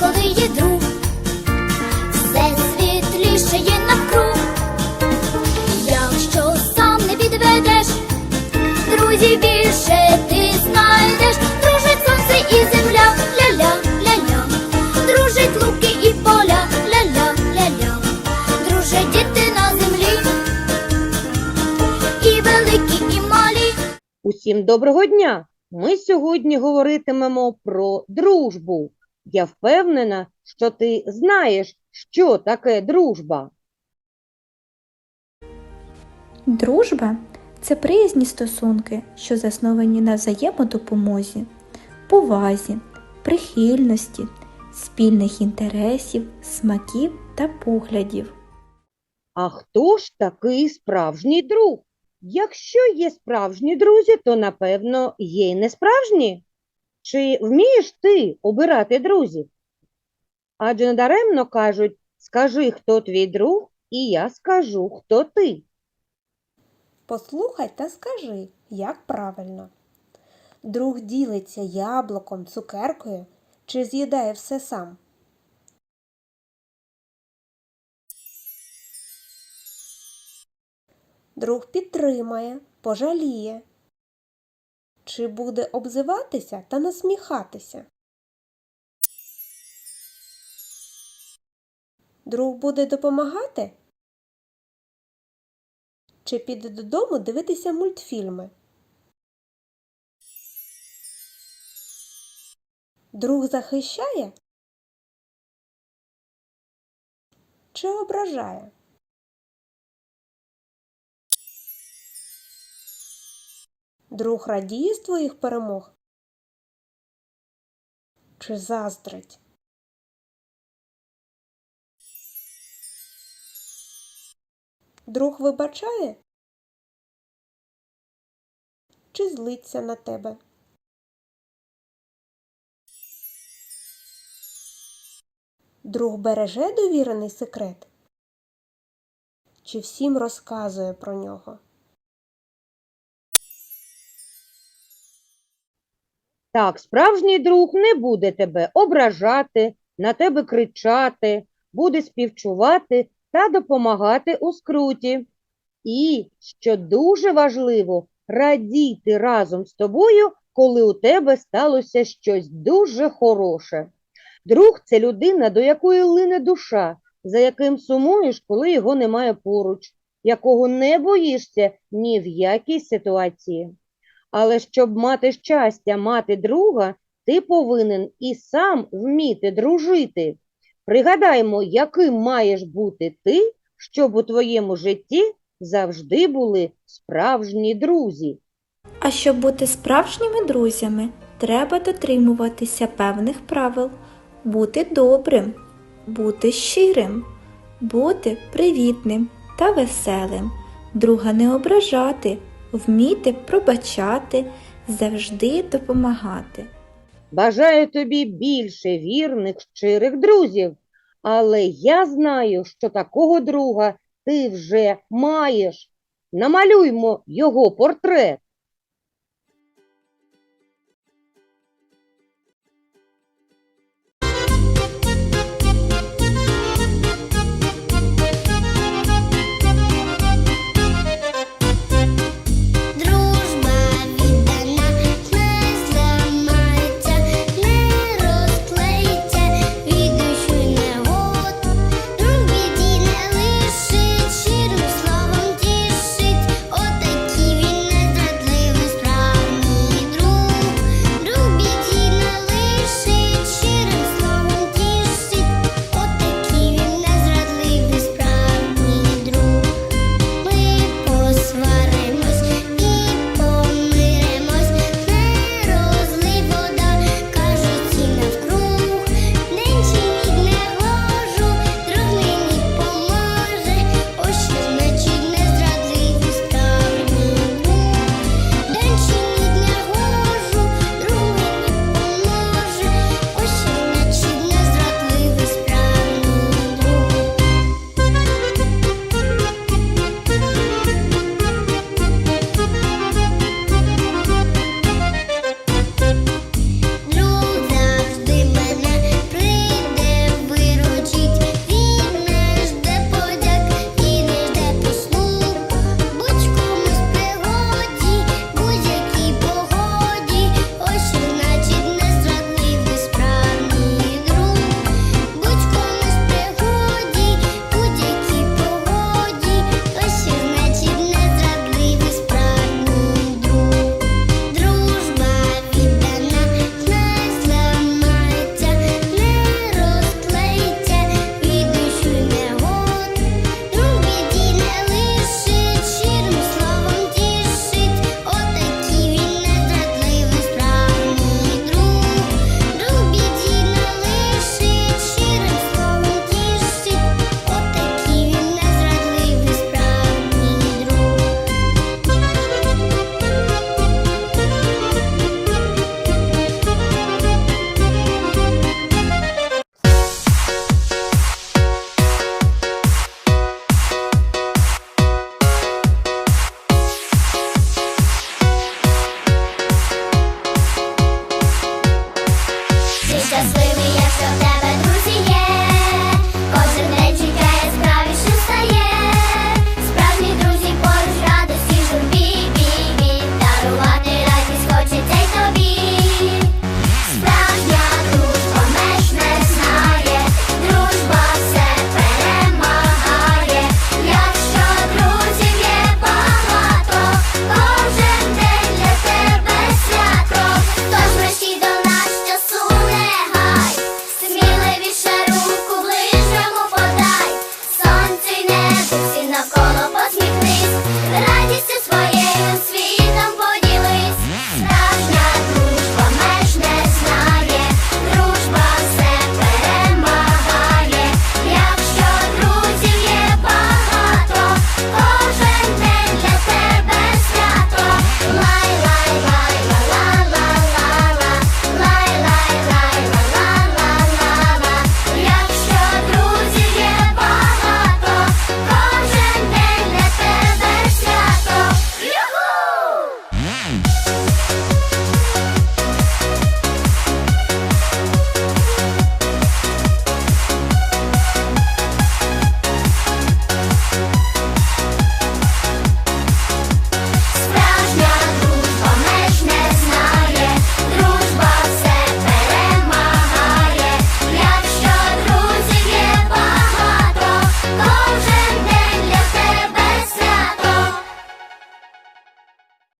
коли є друг, все світліше є навкруг. Якщо сам не підведеш, друзів більше ти знайдеш. Дружить сонце і земля, ля-ля, ля-ля. Дружить луки і поля, ля-ля, ля-ля. Дружать діти на землі, і великі, і малі. Усім доброго дня! Ми сьогодні говоритимемо про дружбу. Я впевнена, що ти знаєш, що таке дружба. Дружба це приязні стосунки, що засновані на взаємодопомозі, повазі, прихильності, спільних інтересів, смаків та поглядів. А хто ж такий справжній друг? Якщо є справжні друзі, то напевно є й несправжні. Чи вмієш ти обирати друзів? Адже недаремно кажуть, скажи, хто твій друг, і я скажу, хто ти. Послухай та скажи, як правильно. Друг ділиться яблуком, цукеркою чи з'їдає все сам? Друг підтримає, пожаліє. Чи буде обзиватися та насміхатися? Друг буде допомагати? Чи піде додому дивитися мультфільми? Друг захищає? Чи ображає? Друг радіє з твоїх перемог? Чи заздрить? Друг вибачає? Чи злиться на тебе? Друг береже довірений секрет? Чи всім розказує про нього? Так, справжній друг не буде тебе ображати, на тебе кричати, буде співчувати та допомагати у скруті. І, що дуже важливо, радіти разом з тобою, коли у тебе сталося щось дуже хороше. Друг це людина, до якої лине душа, за яким сумуєш, коли його немає поруч, якого не боїшся ні в якій ситуації. Але щоб мати щастя, мати друга, ти повинен і сам вміти дружити. Пригадаймо, яким маєш бути ти, щоб у твоєму житті завжди були справжні друзі. А щоб бути справжніми друзями, треба дотримуватися певних правил, бути добрим, бути щирим, бути привітним та веселим, друга не ображати, вміти пробачати, завжди допомагати. Бажаю тобі більше вірних, щирих друзів, але я знаю, що такого друга ти вже маєш. Намалюймо його портрет.